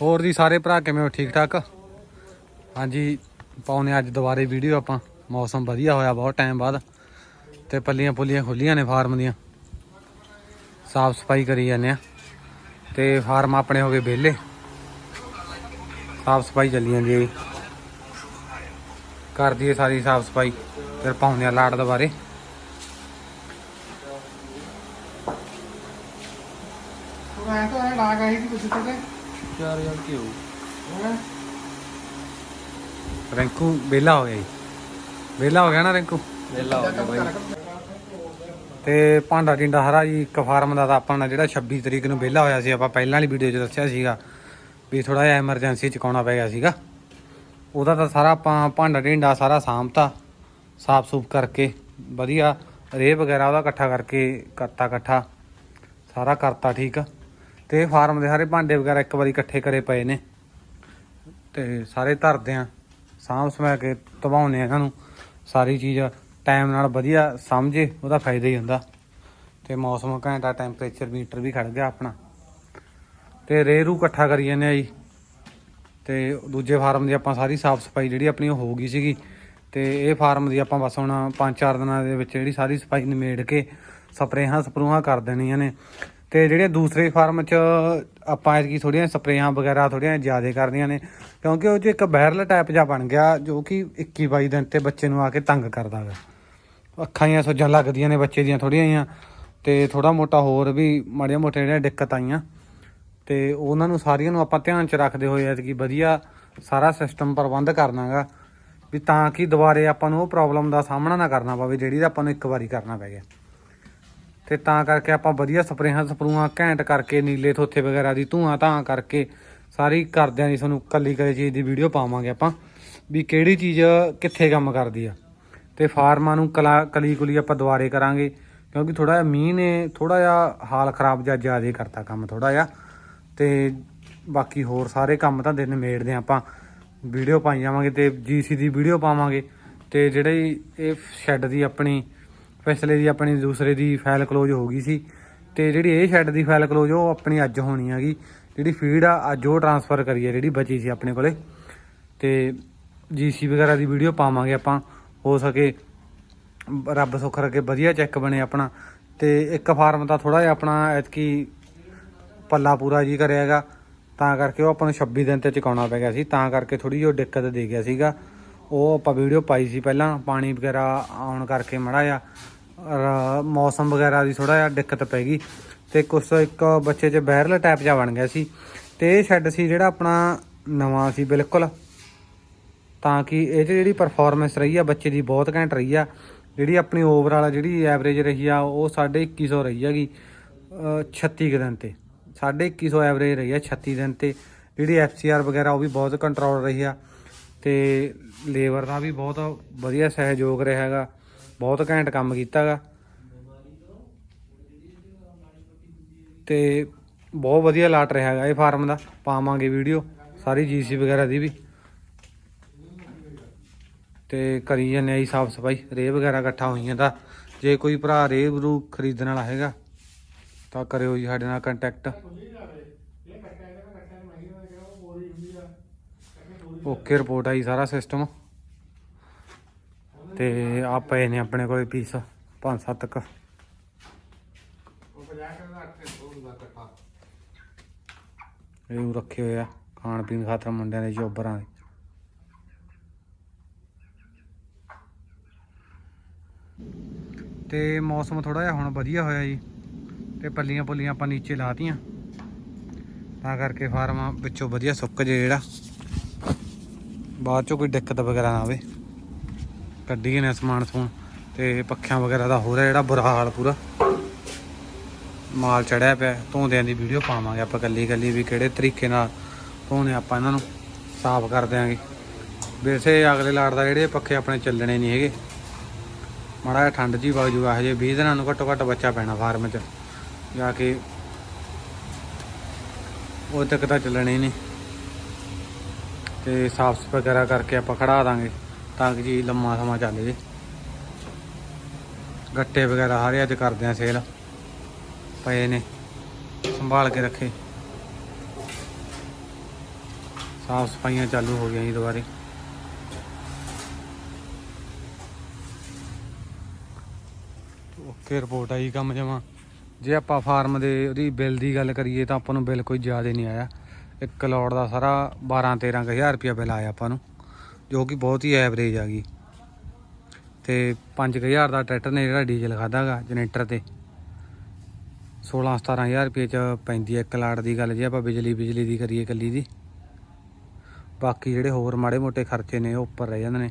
ਹੋਰ ਜੀ ਸਾਰੇ ਭਰਾ ਕਿਵੇਂ ਹੋ? ਠੀਕ ਠਾਕ? ਹਾਂਜੀ, ਪਾਉਨੇ ਅੱਜ ਦੁਬਾਰੇ ਵੀਡੀਓ ਆਪਾਂ। ਮੌਸਮ ਵਧੀਆ ਹੋਇਆ ਬਹੁਤ ਟਾਈਮ ਬਾਅਦ। ਤੇ ਪੱਲੀਆਂ ਪੁੱਲੀਆਂ ਖੁੱਲੀਆਂ ਨੇ ਫਾਰਮ ਦੀਆਂ। ਸਾਫ਼ ਸਫ਼ਾਈ ਕਰੀ ਜਾਂਦੇ ਆ। ਤੇ ਫਾਰਮ ਆਪਣੇ ਹੋ ਗਏ ਵਿਹਲੇ। ਸਾਫ਼ ਸਫ਼ਾਈ ਚੱਲੀ ਜਾਂਦੀ ਹੈ ਜੀ। ਕਰ ਦਈਏ ਸਾਰੀ ਸਾਫ਼ ਸਫ਼ਾਈ, ਫਿਰ ਪਾਉਂਦੇ ਆ ਲਾਟ ਦੁਬਾਰੇ। ਮੈਂ ਤਾਂ ਇਹ ਲਾ ਗਈ ਸੀ ਕੁਝ ਤੇ। 4000 ਕੀ ਹੋਊ ਰਿੰਕੂ ਵਿਹਲਾ ਹੋ ਗਿਆ ਜੀ। ਵਿਹਲਾ ਹੋ ਗਿਆ ਨਾ ਰਿੰਕੂ? ਵੇਲਾ ਹੋ ਗਿਆ ਬਾਈ। ਤੇ ਭਾਂਡਾ ਟਿੰਡਾ ਹਰਾ ਜੀ ਇੱਕ ਫਾਰਮ ਦਾ ਤਾਂ ਆਪਾਂ ਨੇ ਜਿਹੜਾ 26 ਤਰੀਕ ਨੂੰ ਵਿਹਲਾ ਹੋਇਆ ਸੀ ਆਪਾਂ ਪਹਿਲਾਂ ਵਾਲੀ ਵੀਡੀਓ 'ਚ ਦੱਸਿਆ ਸੀਗਾ ਵੀ ਥੋੜਾ ਜਿਹਾ ਐਮਰਜੈਂਸੀ ਚੁਕਾਉਣਾ ਪੈ ਗਿਆ ਸੀਗਾ। ਉਹਦਾ ਤਾਂ ਸਾਰਾ ਆਪਾਂ ਭਾਂਡਾ ਟਿੰਡਾ ਸਾਰਾ ਸਾਂਭਤਾ ਸਾਫ਼ ਸੂਫ ਕਰਕੇ ਵਧੀਆ ਰੇਹ ਵਗੈਰਾ ਉਹਦਾ ਇਕੱਠਾ ਕਰਕੇ ਕਰਤਾ ਇਕੱਠਾ। ਸਾਰਾ ਕਰਤਾ ਠੀਕ। ਤੇ ਫਾਰਮ ਦੇ ਸਾਰੇ ਭਾਂਡੇ ਵਗੈਰਾ ਇੱਕ ਵਾਰੀ ਇਕੱਠੇ ਕਰੇ ਪਏ ਨੇ। ਤੇ ਸਾਰੇ ਧਰਦੇ ਆ, ਸਾਂਭ ਸਮਾ ਕੇ ਧਵਾਉਂਦੇ ਆ ਇਹਨਾਂ ਨੂੰ। ਸਾਰੀ ਚੀਜ਼ ਟਾਈਮ ਨਾਲ ਵਧੀਆ ਸਮਝੇ, ਉਹਦਾ ਫਾਇਦਾ ਹੀ ਹੁੰਦਾ। ਤੇ ਮੌਸਮ ਘੰਟਾ ਟੈਂਪਰੇਚਰ, ਮੀਟਰ ਵੀ ਖੜ ਗਿਆ ਆਪਣਾ। ਤੇ ਰੇਰੂ ਇਕੱਠਾ ਕਰੀ ਜਾਂਦੇ ਆ ਜੀ। ਤੇ ਦੂਜੇ ਫਾਰਮ ਦੀ ਆਪਾਂ ਸਾਰੀ ਸਾਫ਼ ਸਫ਼ਾਈ ਜਿਹੜੀ ਆਪਣੀ ਉਹ ਹੋ ਗਈ ਸੀਗੀ। ਤੇ ਇਹ ਫਾਰਮ ਦੀ ਆਪਾਂ ਬਸ ਹੁਣ 5-4 ਦਿਨਾਂ ਦੇ ਵਿੱਚ ਜਿਹੜੀ ਸਾਰੀ ਸਫ਼ਾਈ ਨਿਮੇੜ ਕੇ ਸਪਰੇਹਾਂ, ਸਪਰੂਹਾਂ ਕਰ ਦੇਣੀਆਂ ਨੇ। ਤੇ ਜਿਹੜੇ ਦੂਸਰੇ ਫਾਰਮ 'ਚ ਆਪਾਂ ਐਤਕੀ ਥੋੜੀਆਂ ਸਪਰੇਆਂ ਵਗੈਰਾ ਥੋੜੀਆਂ ਜ਼ਿਆਦਾ ਕਰਦੀਆਂ ਨੇ, ਕਿਉਂਕਿ ਉਹ 'ਚ ਇੱਕ ਵਾਇਰਲ ਟਾਈਪ ਜਿਹਾ ਬਣ ਗਿਆ, ਜੋ ਕਿ 21 22 ਦਿਨ ਤੇ ਬੱਚੇ ਨੂੰ ਆ ਕੇ ਤੰਗ ਕਰਦਾ ਹੈ ਅੱਖਾਂ ਦੀਆਂ ਸੋਜਾਂ ਲੱਗਦੀਆਂ ਨੇ ਬੱਚੇ ਦੀਆਂ ਥੋੜੀਆਂ ਜਿਹੀਆਂ, ਤੇ ਥੋੜਾ ਮੋਟਾ ਹੋਰ ਵੀ ਮਾੜੀਆਂ ਮੋਟੀਆਂ ਜਿਹੜੀਆਂ ਦਿੱਕਤ ਆਈਆਂ। ਤੇ ਉਹਨਾਂ ਨੂੰ ਸਾਰੀਆਂ ਨੂੰ ਆਪਾਂ ਧਿਆਨ 'ਚ ਰੱਖਦੇ ਹੋਏ ਐਤਕੀ ਵਧੀਆ ਸਾਰਾ ਸਿਸਟਮ ਪ੍ਰਬੰਧ ਕਰਨਾਗਾ ਵੀ ਤਾਂ ਕਿ ਦੁਬਾਰੇ ਆਪਾਂ ਨੂੰ ਉਹ ਪ੍ਰੋਬਲਮ ਦਾ ਸਾਹਮਣਾ ਨਾ ਕਰਨਾ ਪਵੇ, ਜਿਹੜੀ ਦਾ ਆਪਾਂ ਨੂੰ ਇੱਕ ਵਾਰੀ ਕਰਨਾ ਪੈ ਗਿਆ। ਤੇ ਤਾਂ ਕਰਕੇ ਆਪਾਂ ਵਧੀਆ ਸਪਰੇਹਾਂ ਸਪਰੂਆਂ ਘੈਂਟ ਕਰਕੇ, ਨੀਲੇ ਥੋਥੇ ਵਗੈਰਾ ਦੀ ਧੂਆਂ ਤਾਂ ਕਰਕੇ ਸਾਰੀ ਕਰਦਿਆਂ ਦੀ ਤੁਹਾਨੂੰ ਕੱਲੀ ਕੱਲੀ ਚੀਜ਼ ਦੀ ਵੀਡੀਓ ਪਾਵਾਂਗੇ ਆਪਾਂ ਵੀ ਕਿਹੜੀ ਚੀਜ਼ ਕਿੱਥੇ ਕੰਮ ਕਰਦੀ ਆ। ਤੇ ਫਾਰਮਾਂ ਨੂੰ ਕਲਾ, ਕਲੀ ਕੁਲੀ ਆਪਾਂ ਦੁਬਾਰੇ ਕਰਾਂਗੇ, ਕਿਉਂਕਿ ਥੋੜਾ ਜਿਹਾ ਮੀਂਹ ਨੇ ਥੋੜਾ ਜਿਹਾ ਹਾਲ ਖਰਾਬ ਜਾਂ ਜ਼ਿਆਦਾ ਕਰਤਾ ਕੰਮ ਥੋੜਾ ਜਿਹਾ। ਤੇ ਬਾਕੀ ਹੋਰ ਸਾਰੇ ਕੰਮ ਤਾਂ ਦਿਨ ਮੇੜਦੇ ਹਾਂ ਆਪਾਂ। ਵੀਡੀਓ ਪਾਈ ਜਾਵਾਂਗੇ ਤੇ ਜੀਸੀ ਦੀ ਵੀਡੀਓ ਪਾਵਾਂਗੇ। ਤੇ ਜਿਹੜੇ ਇਹ ਸ਼ੈੱਡ ਦੀ ਆਪਣੀ ਫੈਸਲੇ ਦੀ ਆਪਣੀ ਦੂਸਰੇ ਦੀ ਫਾਈਲ ਕਲੋਜ਼ ਹੋ ਗਈ ਸੀ ਤੇ ਜਿਹੜੀ ਇਹ ਸ਼ੈੱਡ ਦੀ ਫਾਈਲ ਕਲੋਜ਼ ਉਹ ਆਪਣੀ ਅੱਜ ਹੋਣੀ ਹੈਗੀ। ਜਿਹੜੀ ਫੀਡ ਆ, ਅੱਜ ਉਹ ਟਰਾਂਸਫਰ ਕਰੀ ਹੈ ਜਿਹੜੀ ਬਚੀ ਸੀ ਆਪਣੇ ਕੋਲੇ। ਤੇ ਜੀਸੀ ਵਗੈਰਾ ਦੀ ਵੀਡੀਓ ਪਾਵਾਂਗੇ ਆਪਾਂ। ਹੋ ਸਕੇ ਰੱਬ ਸੁੱਖ ਰੱਖੇ, ਵਧੀਆ ਚੈੱਕ ਬਣੇ ਆਪਣਾ। ਤੇ ਇੱਕ ਫਾਰਮ ਦਾ ਥੋੜਾ ਜਿਹਾ ਆਪਣਾ ਐਤਕੀ ਪੱਲਾ ਪੂਰਾ ਜੀ ਕਰਿਆਗਾ ਤਾਂ ਕਰਕੇ ਉਹ ਆਪਾਂ ਨੂੰ 26 ਦਿਨ ਤੇ ਚੁਕਾਉਣਾ ਪੈ ਗਿਆ ਸੀ। ਤਾਂ ਕਰਕੇ ਥੋੜੀ ਜਿਹੀ ਉਹ ਦਿੱਕਤ ਦੇ ਗਿਆ ਸੀਗਾ। ਉਹ ਆਪਾਂ ਵੀਡੀਓ ਪਾਈ ਸੀ ਪਹਿਲਾਂ, ਪਾਣੀ ਵਗੈਰਾ ਆਉਣ ਕਰਕੇ ਮੜਾ ਜਾ ਮੌਸਮ ਵਗੈਰਾ ਦੀ ਥੋੜਾ ਜਿਹਾ ਦਿੱਕਤ ਪੈ ਗਈ ਤੇ ਕੁਛ ਇੱਕ ਬੱਚੇ 'ਚ ਵਾਇਰਲ ਟੈਪ ਜਿਹਾ ਬਣ ਗਿਆ ਸੀ ਤੇ ਇਹ ਸ਼ੈੱਡ ਸੀ ਜਿਹੜਾ ਆਪਣਾ ਨਵਾਂ ਸੀ ਬਿਲਕੁਲ। ਤਾਂ ਕਿ ਇਹ 'ਚ ਜਿਹੜੀ ਪਰਫਾਰਮੈਂਸ ਰਹੀ ਆ, ਬੱਚੇ ਦੀ ਬਹੁਤ ਘੈਂਟ ਰਹੀ ਆ। ਜਿਹੜੀ ਆਪਣੀ ਓਵਰਆਲ ਜਿਹੜੀ ਐਵਰੇਜ ਰਹੀ ਆ, ਉਹ 2150 ਰਹੀ ਹੈਗੀ ਅਹ 36 ਕੁ ਦਿਨ ਤੇ। 2150 ਐਵਰੇਜ ਰਹੀ ਆ 36 ਦਿਨ ਤੇ। ਜਿਹੜੀ ਐਫਸੀਆਰ ਵਗੈਰਾ ਉਹ ਵੀ ਬਹੁਤ ਕੰਟਰੋਲ ਰਹੀ ਆ। ਤੇ ਲੇਬਰ ਦਾ ਵੀ ਬਹੁਤ ਵਧੀਆ ਸਹਿਯੋਗ ਰਿਹਾ ਹੈਗਾ ਬਹੁਤ ਘੈਂਟ ਕੰਮ ਕੀਤਾਗਾ। ਤੇ ਬਹੁਤ ਵਧੀਆ ਲਾਟ ਰਿਹਾ ਹੈਗਾ ਇਹ ਫਾਰਮ ਦਾ। ਪਾਵਾਂਗੇ ਵੀਡੀਓ, ਸਾਰੀ ਜੀਸੀ ਵਗੈਰਾ ਦੀ ਵੀ। ਤੇ ਕਰੀ ਜਾਂਦੇ ਆ ਜੀ ਸਾਫ਼ ਸਫ਼ਾਈ ਰੇ ਵਗੈਰਾ ਇਕੱਠਾ ਹੋਈਆਂ ਤਾਂ। ਜੇ ਕੋਈ ਭਰਾ ਰੇ ਰੂ ਖਰੀਦਣ ਵਾਲਾ ਹੈਗਾ, ਤਾਂ ਕਰਿਓ ਜੀ ਸਾਡੇ ਨਾਲ ਕੰਟੈਕਟ ਓਕੇ ਰਿਪੋਰਟ ਆਈ ਸਾਰਾ ਸਿਸਟਮ ਤੇ ਆ ਪਏ ਨੇ ਆਪਣੇ ਕੋਲ ਪੀਸ ਪੰਜ ਸੱਤ ਕ। ਇਹ ਰੱਖੇ ਹੋਏ ਆ, ਖਾਣ ਪੀਣ ਖਾਤਰ ਮੁੰਡਿਆਂ ਦੇ ਜੋਬਰਾਂ ਦੇ। ਤੇ ਮੌਸਮ ਥੋੜਾ ਜਿਹਾ ਹੁਣ ਵਧੀਆ ਹੋਇਆ ਜੀ। ਤੇ ਪੱਲੀਆਂ ਪੁੱਲੀਆਂ ਆਪਾਂ ਨੀਚੇ ਲਾਤੀਆਂ। ਤਾਂ ਕਰਕੇ ਫਾਰਮ ਵਿੱਚੋਂ ਵਧੀਆ ਸੁੱਕ ਜੇ ਜਿਹੜਾ। ਬਾਅਦ ਚੋਂ ਕੋਈ ਦਿੱਕਤ ਵਗੈਰਾ ਨਾ ਆਵੇ। ਕੱਢੀ ਨੇ ਸਮਾਨ ਸਮੂਨ ਤੇ ਪੱਖਿਆਂ ਵਗੈਰਾ ਦਾ ਹੋ ਰਿਹਾ ਜਿਹੜਾ ਬੁਰਾ ਹਾਲ ਪੂਰਾ। ਮਾਲ ਚੜਿਆ ਪਿਆ, ਧੋਂਦਿਆਂ ਦੀ ਵੀਡੀਓ ਪਾਵਾਂਗੇ ਆਪਾਂ ਕੱਲੀ ਕੱਲੀ ਵੀ ਕਿਹੜੇ ਤਰੀਕੇ ਨਾਲ ਧੋਣੇ ਆਪਾਂ ਇਹਨਾਂ ਨੂੰ, ਸਾਫ਼ ਕਰ ਦਿਆਂਗੇ। ਵੈਸੇ ਅਗਲੇ ਲਾੜ ਦਾ ਜਿਹੜੇ ਪੱਖੇ ਆਪਣੇ ਚੱਲਣੇ ਨਹੀਂ ਹੈਗੇ। ਮਾੜਾ ਜਿਹਾ ਠੰਡ ਜੀ ਵਗ ਜੂਗਾ ਹਜੇ 20 ਦਿਨਾਂ ਨੂੰ ਘੱਟੋ ਘੱਟ ਬੱਚਾ ਪੈਣਾ ਫਾਰਮ 'ਚ। ਜਾ ਕੇ ਉਹ ਤੱਕ ਤਾਂ ਚੱਲਣੇ ਹੀ ਨਹੀਂ। ਤੇ ਸਾਫ਼ ਸਫ਼ਾਈ ਵਗੈਰਾ ਕਰਕੇ ਆਪਾਂ ਖੜਾ ਦਾਂਗੇ ਤਾਂ ਕਿ ਜੀ ਲੰਮਾ ਸਮਾਂ ਚੱਲ ਜੇ। ਗੱਟੇ ਵਗੈਰਾ ਹਾਰੇ ਅੱਜ ਕਰਦੇ ਆ ਸੇਲ। ਪਏ ਨੇ, ਸੰਭਾਲ ਕੇ ਰੱਖੇ। ਸਾਫ਼ ਸਫਾਈਆਂ ਚਾਲੂ ਹੋ ਗਈਆਂ ਜੀ ਦੁਬਾਰੇ। ਓਕੇ ਰਿਪੋਰਟ ਆਈ ਕੰਮ ਜਮਾ। ਜੇ ਆਪਾਂ ਫਾਰਮ ਦੇ ਉਹਦੀ ਬਿੱਲ ਦੀ ਗੱਲ ਕਰੀਏ ਤਾਂ ਆਪਾਂ ਨੂੰ ਬਿੱਲ ਕੋਈ ਜ਼ਿਆਦਾ ਨਹੀਂ ਆਇਆ। ਇੱਕ ਕਲੋੜ ਦਾ ਸਾਰਾ 12 13 ਹਜ਼ਾਰ ਰੁਪਇਆ ਬਿੱਲ ਆਇਆ ਆਪਾਂ ਨੂੰ, ਜੋ ਕਿ ਬਹੁਤ ਹੀ ਐਵਰੇਜ ਆ ਗਈ। ਤੇ 5000 ਦਾ ਟਰੈਕਟਰ ਨੇ ਜਿਹੜਾ ਡੀਜ਼ਲ ਖਾਦਾਗਾ ਜਨਰੇਟਰ ਤੇ। 16 17000 ਰੁਪਏ ਚ ਪੈਂਦੀ ਹੈ ਇੱਕ ਲਾਟ ਦੀ ਗੱਲ ਜੇ ਆਪਾਂ ਬਿਜਲੀ ਬਿਜਲੀ ਦੀ ਕਰੀਏ ਕੱਲੀ ਦੀ। ਬਾਕੀ ਜਿਹੜੇ ਹੋਰ ਮਾੜੇ ਮੋਟੇ ਖਰਚੇ ਨੇ, ਉਹ ਉੱਪਰ ਰਹਿ ਜਾਂਦੇ ਨੇ।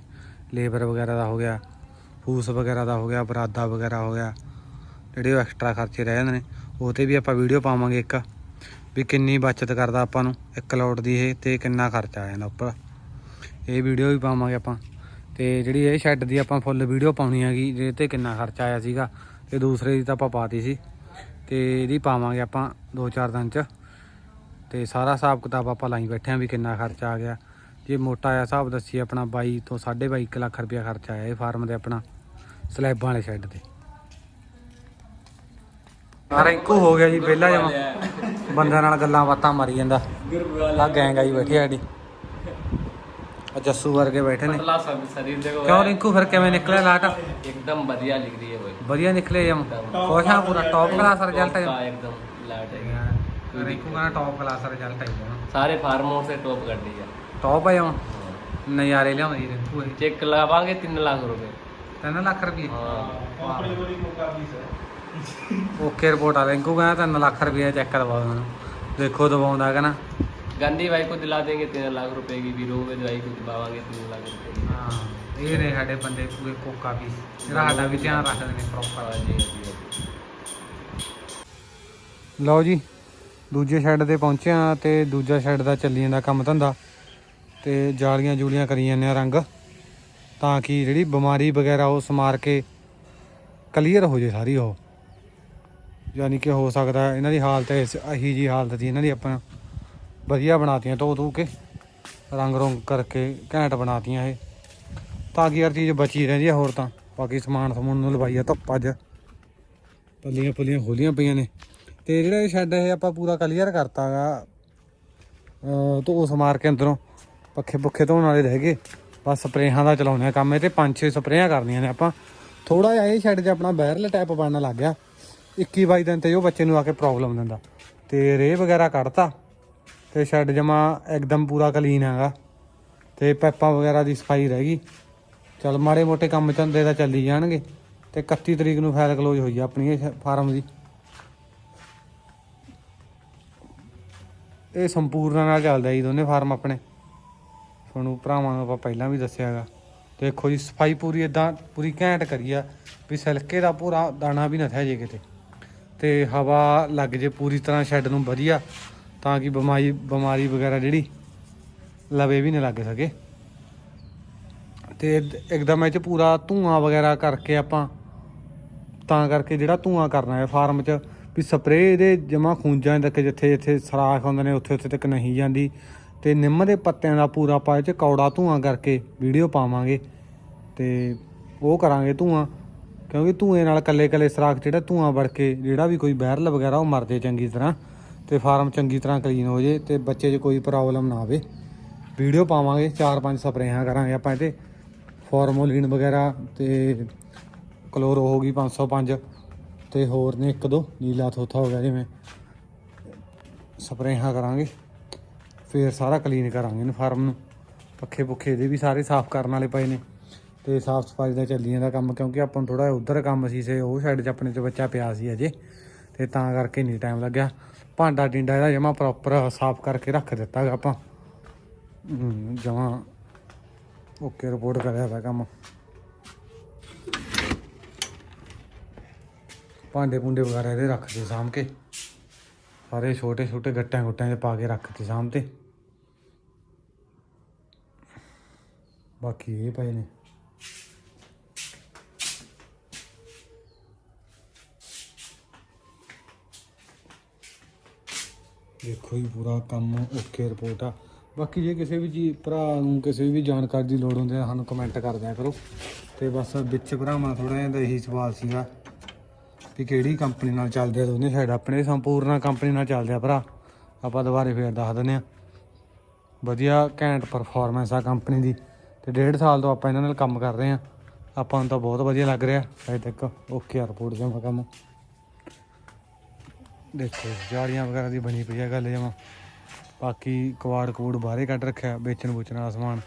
ਲੇਬਰ ਵਗੈਰਾ ਦਾ ਹੋ ਗਿਆ, ਫੂਸ ਵਗੈਰਾ ਦਾ ਹੋ ਗਿਆ, ਬਰਾਦਾ ਵਗੈਰਾ ਹੋ ਗਿਆ, ਜਿਹੜੇ ਐਕਸਟਰਾ ਖਰਚੇ ਰਹਿ ਜਾਂਦੇ ਨੇ, ਉਹ ਤੇ ਵੀ ਆਪਾਂ ਵੀਡੀਓ ਪਾਵਾਂਗੇ ਇੱਕ। ਵੀ ਕਿੰਨੀ ਬਚਤ ਕਰਦਾ ਆਪਾਂ ਨੂੰ, ਇੱਕ ਲੋਟ ਦੀ ਇਹ ਤੇ ਕਿੰਨਾ ਖਰਚਾ ਆ ਜਾਂਦਾ ਉੱਪਰ। ਇਹ ਵੀਡੀਓ ਵੀ ਪਾਵਾਂਗੇ ਆਪਾਂ। ਤੇ ਜਿਹੜੀ ਇਹ ਸ਼ੈੱਡ ਦੀ ਆਪਾਂ ਫੁੱਲ ਵੀਡੀਓ ਪਾਉਣੀ ਹੈਗੀ ਜਿਹਦੇ ਤੇ ਕਿੰਨਾ ਖਰਚਾ ਆਇਆ ਸੀਗਾ, ਤੇ ਦੂਸਰੇ ਦੀ ਤਾਂ ਆਪਾਂ ਪਾਤੀ ਸੀ। ਤੇ ਇਹਦੀ ਪਾਵਾਂਗੇ ਆਪਾਂ 2-4 ਦਿਨ ਚ। ਤੇ ਸਾਰਾ ਹਿਸਾਬ ਕਿਤਾਬ ਆਪਾਂ ਲਾਈ ਬੈਠੇ ਆਂ ਵੀ ਕਿੰਨਾ ਖਰਚਾ ਆ ਗਿਆ। ਜੇ ਮੋਟਾ ਆ ਹਿਸਾਬ ਦੱਸੀ ਆਪਣਾ 22 ਤੋਂ 22.5 ਲੱਖ ਰੁਪਇਆ ਖਰਚਾ ਆਇਆ ਇਹ ਫਾਰਮ ਦੇ ਆਪਣਾ, ਸਲੈਬਾਂ ਵਾਲੇ ਸ਼ੈੱਡ ਤੇ। ਰਿੰਕੂ ਹੋ ਗਿਆ ਜੀ, ਵਿਹਲਾ ਜਮਾ ਬੰਦਿਆਂ ਨਾਲ ਗੱਲਾਂ ਬਾਤਾਂ ਮਾਰੀ ਜਾਂਦਾ। ਆ ਗੈਂਗ ਆਈ ਬੈਠੀ ਆ ਸਾਡੀ। ਆ ਜੱਸੂ ਵਰਗੇ ਬੈਠੇ ਨੇ। ਕਿਉਂ ਰਿੰਕੂ ਫਿਰ ਕਿਵੇਂ ਨਿਕਲਿਆ ਲਾਟ? ਇੱਕਦਮ ਵਧੀਆ ਨਿਕਲੀ ਹੈ ਬਈ। ਵਧੀਆ ਨਿਕਲੇ ਜਮ। ਕੋਸ਼ਾ ਪੂਰਾ ਟੌਪ ਕਲਾਸ ਰਿਜ਼ਲਟ ਹੈ ਇੱਕਦਮ ਲਾਟ ਹੈ ਰਿੰਕੂ ਦਾ ਟੌਪ ਕਲਾਸ ਰਿਜ਼ਲਟ ਹੈ ਸਾਰੇ ਫਾਰਮੋਂ ਸੇ ਟੌਪ ਕਰਦੀ ਹੈ ਟੌਪ ਹੈ ਜਮ। ਨਜ਼ਾਰੇ ਲਿਆਉਂਦੀ ਰਿੰਕੂ ਚੈੱਕ ਲਾਵਾਂਗੇ 3 ਲੱਖ ਰੁਪਏ। 3 ਲੱਖ ਰੁਪਏ? ਹਾਂ। ਕੰਪਨੀ ਕੋਲ ਮੁਕਾਬਲੀ ਸਰ। ਓਕੇ ਰਿਪੋਰਟ ਆ ਰਿੰਕੂ ਕਹਿੰਦਾ 3 ਲੱਖ ਰੁਪਏ ਚੈੱਕ ਕਰਵਾ ਦੇਣਾ ਦੇਖੋ ਦਵਾਉਂਦਾ ਕਹਿੰਦਾ गांधी भाई को दिला देंगे तीन लाख रुपए की भी रोहित भाई को दिलावांगे तीन लाख रुपए की ਹਾਂ ਇਹ ਨੇ ਸਾਡੇ ਬੰਦੇ ਪੂਰੇ ਕੋਕਾ ਵੀ ਜਿਹੜਾ ਸਾਡਾ ਵੀ ਧਿਆਨ ਰੱਖਦੇ ਨੇ ਪ੍ਰੋਪਰ हाँ जी हाँ जी, हाँ जी ਲਓ ਜੀ ਦੂਜੇ ਸ਼ੈੱਡ ਤੇ ਪਹੁੰਚੇ ਆ ਤੇ ਦੂਜਾ ਸ਼ੈੱਡ ਦਾ ਚੱਲੀ ਜਾਂਦਾ ਕੰਮ ਧੰਦਾ ਤੇ ਜਾਲੀਆਂ ਜੂਲੀਆਂ ਕਰੀ ਜਾਂਦੇ ਆ ਰੰਗ ਤਾਂ ਕਿ ਜਿਹੜੀ ਬਿਮਾਰੀ ਵਗੈਰਾ ਉਹ ਸਮਾਰ ਕੇ ਕਲੀਅਰ ਹੋ ਜੇ ਸਾਰੀ ਉਹ ਯਾਨੀ ਕਿ ਹੋ ਸਕਦਾ ਇਹਨਾਂ ਦੀ ਹਾਲਤ ਇਸ ਅਹੀ ਜੀ ਹਾਲਤ ਦੀ ਇਹਨਾਂ ਦੀ ਆਪਾਂ ਵਧੀਆ ਬਣਾਤੀਆਂ ਧੋ ਧੋ ਕੇ, ਰੰਗ ਰੰਗ ਕਰਕੇ ਘੈਂਟ ਬਣਾਤੀਆਂ ਇਹ। ਤਾਂ ਕਿ ਯਾਰ ਚੀਜ਼ ਬਚੀ ਰਹਿੰਦੀ ਆ ਹੋਰ ਤਾਂ। ਬਾਕੀ ਸਮਾਨ ਸਮੂਨ ਨੂੰ ਲਵਾਈ ਆ ਧੁੱਪ ਅੱਜ। ਪੱਲੀਆਂ ਪੁੱਲੀਆਂ ਖੋਲੀਆਂ ਪਈਆਂ ਨੇ। ਤੇ ਜਿਹੜਾ ਇਹ ਸ਼ੈੱਡ ਇਹ ਆਪਾਂ ਪੂਰਾ ਕਲੀਅਰ ਕਰਤਾਗਾ ਅ ਧੋ ਸਮਾਰ ਕੇ ਅੰਦਰੋਂ ਪੱਖੇ ਪੁੱਖੇ ਧੋਣ ਵਾਲੇ ਰਹਿ ਗਏ। ਬਸ ਸਪਰੇਹਾਂ ਦਾ ਚਲਾਉਂਦੇ ਆ ਕੰਮ ਇਹ ਤੇ ਪੰਜ ਛੇ ਸਪਰੇਹਾਂ ਕਰਨੀਆਂ ਨੇ ਆਪਾਂ। ਥੋੜਾ ਜਿਹਾ ਇਹ ਸ਼ੈੱਡ 'ਚ ਆਪਣਾ ਵਾਇਰਲ ਟੈਪ ਬਣਨ ਲੱਗ ਗਿਆ। 21 22 ਦਿਨ ਤੇ ਉਹ ਬੱਚੇ ਨੂੰ ਆ ਕੇ ਪ੍ਰੋਬਲਮ ਦਿੰਦਾ। ਤੇ ਰੇ ਵਗੈਰਾ ਕੱਢਤਾ, ਤੇ ਸ਼ੈੱਡ ਜਮਾ ਇੱਕਦਮ ਪੂਰਾ ਕਲੀਨ ਹੈਗਾ। ਤੇ ਪੈਪਾਂ ਵਗੈਰਾ ਦੀ ਸਫ਼ਾਈ ਰਹਿ ਗਈ। ਚਲ ਮਾੜੇ ਮੋਟੇ ਕੰਮ ਚੰਦੇ ਤਾਂ ਚੱਲੀ ਜਾਣਗੇ। ਤੇ 31 ਤਰੀਕ ਨੂੰ ਫਾਈਲ ਕਲੋਜ਼ ਹੋਈ ਆ ਆਪਣੀ ਇਹ ਫਾਰਮ ਦੀ। ਇਹ ਸੰਪੂਰਨਾ ਨਾਲ ਚੱਲਦਾ ਜੀ ਦੋਨੇ ਫਾਰਮ ਆਪਣੇ। ਤੁਹਾਨੂੰ ਭਰਾਵਾਂ ਨੂੰ ਆਪਾਂ ਪਹਿਲਾਂ ਵੀ ਦੱਸਿਆਗਾ। ਦੇਖੋ ਜੀ, ਸਫ਼ਾਈ ਪੂਰੀ ਇਦਾਂ ਪੂਰੀ ਘੈਂਟ ਕਰੀ ਆ ਵੀ ਸਿਲਕੇ ਦਾ ਪੂਰਾ ਦਾਣਾ ਵੀ ਨਾ ਥਿਆ ਜੇ ਕਿਤੇ। ਤੇ ਹਵਾ ਲੱਗ ਜੇ ਪੂਰੀ ਤਰ੍ਹਾਂ ਸ਼ੈੱਡ ਨੂੰ ਵਧੀਆ, ਤਾਂ ਕਿ ਬਿਮਾਰੀ ਬਿਮਾਰੀ ਵਗੈਰਾ ਜਿਹੜੀ ਲਵੇ ਵੀ ਨਾ ਲੱਗ ਸਕੇ। ਤੇ ਇੱਕਦਮ ਇਹ ਚ ਪੂਰਾ ਧੂਆਂ ਵਗੈਰਾ ਕਰਕੇ ਆਪਾਂ, ਤਾਂ ਕਰਕੇ ਜਿਹੜਾ ਧੂਆਂ ਕਰਨਾ ਹੈ ਫਾਰਮ 'ਚ, ਵੀ ਸਪਰੇਅ ਇਹਦੇ ਜਮਾ ਖੂੰਜਾਂ ਤੱਕ ਜਿੱਥੇ ਜਿੱਥੇ ਸਰਾਖ ਹੁੰਦੇ ਨੇ, ਉੱਥੇ ਉੱਥੇ ਤੱਕ ਨਹੀਂ ਜਾਂਦੀ। ਤੇ ਨਿੰਮ ਦੇ ਪੱਤਿਆਂ ਦਾ ਪੂਰਾ ਆਪਾਂ ਇਹ 'ਚ ਕੌੜਾ ਧੂਆਂ ਕਰਕੇ ਵੀਡੀਓ ਪਾਵਾਂਗੇ। ਤੇ ਉਹ ਕਰਾਂਗੇ ਧੂਆਂ। ਕਿਉਂਕਿ ਧੂਏ ਨਾਲ ਕੱਲੇ ਕੱਲੇ ਸਰਾਖ ਜਿਹੜਾ ਧੂਆਂ ਵੜ ਕੇ ਜਿਹੜਾ ਵੀ ਕੋਈ ਬੈਰਲ ਵਗੈਰਾ ਉਹ ਮਰ ਜੇ ਚੰਗੀ ਤਰ੍ਹਾਂ ਤੇ ਫਾਰਮ ਚੰਗੀ ਤਰ੍ਹਾਂ ਕਲੀਨ ਹੋ ਜੇ ਤੇ ਬੱਚੇ 'ਚ ਕੋਈ ਪ੍ਰੋਬਲਮ ਨਾ ਆਵੇ। ਵੀਡੀਓ ਪਾਵਾਂਗੇ, ਚਾਰ ਪੰਜ ਸਪਰੇਹਾਂ ਕਰਾਂਗੇ ਆਪਾਂ ਇਹਦੇ। ਫਾਰਮੋਲਿਨ ਵਗੈਰਾ ਤੇ ਕਲੋਰੋ ਹੋ ਗਈ 505 ਤੇ ਹੋਰ ਨੇ ਇੱਕ ਦੋ, ਨੀਲਾ ਥੋਥਾ ਹੋ ਗਿਆ ਜਿਵੇਂ। ਸਪਰੇਹਾਂ ਕਰਾਂਗੇ, ਫੇਰ ਸਾਰਾ ਕਲੀਨ ਕਰਾਂਗੇ ਇਹਨੂੰ ਫਾਰਮ ਨੂੰ। ਪੱਖੇ ਪੁੱਖੇ ਦੇ ਵੀ ਸਾਰੇ ਸਾਫ਼ ਕਰਨ ਵਾਲੇ ਪਏ ਨੇ। ਤੇ ਸਾਫ਼ ਸਫ਼ਾਈ ਦਾ ਚੱਲੀ ਜਾਂਦਾ ਕੰਮ, ਕਿਉਂਕਿ ਆਪਾਂ ਨੂੰ ਥੋੜਾ ਉਧਰ ਕੰਮ ਸੀ, ਸੇ ਉਹ ਸਾਈਡ 'ਚ ਆਪਣੇ 'ਚ ਬੱਚਾ ਪਿਆ ਸੀ ਅਜੇ, ਤੇ ਤਾਂ ਕਰਕੇ ਨਹੀਂ ਟਾਈਮ ਲੱਗਿਆ। ਭਾਂਡਾ ਟਿੰਡਾ ਇਹਦਾ ਜਮਾ ਪ੍ਰੋਪਰ ਸਾਫ਼ ਕਰਕੇ ਰੱਖ ਦਿੱਤਾ ਗਾ ਆਪਾਂ ਜਮਾ ਓਕੇ ਰਿਪੋਰਟ ਕਰਿਆ ਹੋਇਆ ਕੰਮ। ਭਾਂਡੇ ਭੁੰਡੇ ਵਗੈਰਾ ਇਹਦੇ ਰੱਖਦੇ ਸਾਂਭ ਕੇ। ਸਾਰੇ ਛੋਟੇ ਛੋਟੇ ਗੱਟਾਂ ਗੁੱਟਾਂ 'ਚ ਪਾ ਕੇ ਰੱਖਦੇ ਸਾਂਭ ਤੇ। ਬਾਕੀ ਇਹ ਪਏ ਨੇ। ਦੇਖੋ ਜੀ, ਪੂਰਾ ਕੰਮ ਓਕੇ ਰਿਪੋਰਟ ਆ। ਬਾਕੀ ਜੇ ਕਿਸੇ ਵੀ ਜੀ ਭਰਾ ਨੂੰ ਕਿਸੇ ਵੀ ਜਾਣਕਾਰੀ ਦੀ ਲੋੜ ਹੁੰਦੀ ਹੈ ਸਾਨੂੰ ਕਮੈਂਟ ਕਰ ਦਿਆ ਕਰੋ। ਤੇ ਬਸ ਵਿੱਚ ਭਰਾਵਾਂ ਥੋੜਾ ਜਿਹਾ ਇਹੀ ਸਵਾਲ ਸੀਗਾ ਵੀ ਕਿਹੜੀ ਕੰਪਨੀ ਨਾਲ ਚੱਲਦੇ ਆ ਦੋਨੇ ਸਾਈਡ ਆਪਣੇ ਸੰਪੂਰਨਾ ਕੰਪਨੀ ਨਾਲ ਚੱਲਦੇ ਆ ਭਰਾ। ਆਪਾਂ ਦੁਬਾਰੇ ਫੇਰ ਦੱਸ ਦਿੰਦੇ ਆ। ਵਧੀਆ ਘੈਂਟ ਪਰਫਾਰਮੈਂਸ ਆ ਕੰਪਨੀ ਦੀ। ਤੇ ਡੇਢ ਸਾਲ ਤੋਂ ਆਪਾਂ ਇਹਨਾਂ ਨਾਲ ਕੰਮ ਕਰ ਰਹੇ ਆ। ਆਪਾਂ ਨੂੰ ਤਾਂ ਬਹੁਤ ਵਧੀਆ ਲੱਗ ਰਿਹਾ। ਅਜੇ ਤੱਕ ਓਕੇ ਆ ਰਿਪੋਰਟ ਜਮਾ ਕੰਮ। ਦੇਖੋ, ਜਾਲੀਆਂ ਵਗੈਰਾ ਦੀ ਬਣੀ ਪਈ ਹੈ ਗੱਲ ਜਮਾ। ਬਾਕੀ ਕਵਾੜ ਕੂੜ ਬਾਹਰੇ ਕੱਢ ਰੱਖਿਆ ਵੇਚਣ ਵੂਚਣ ਵਾਲਾ ਸਮਾਨ।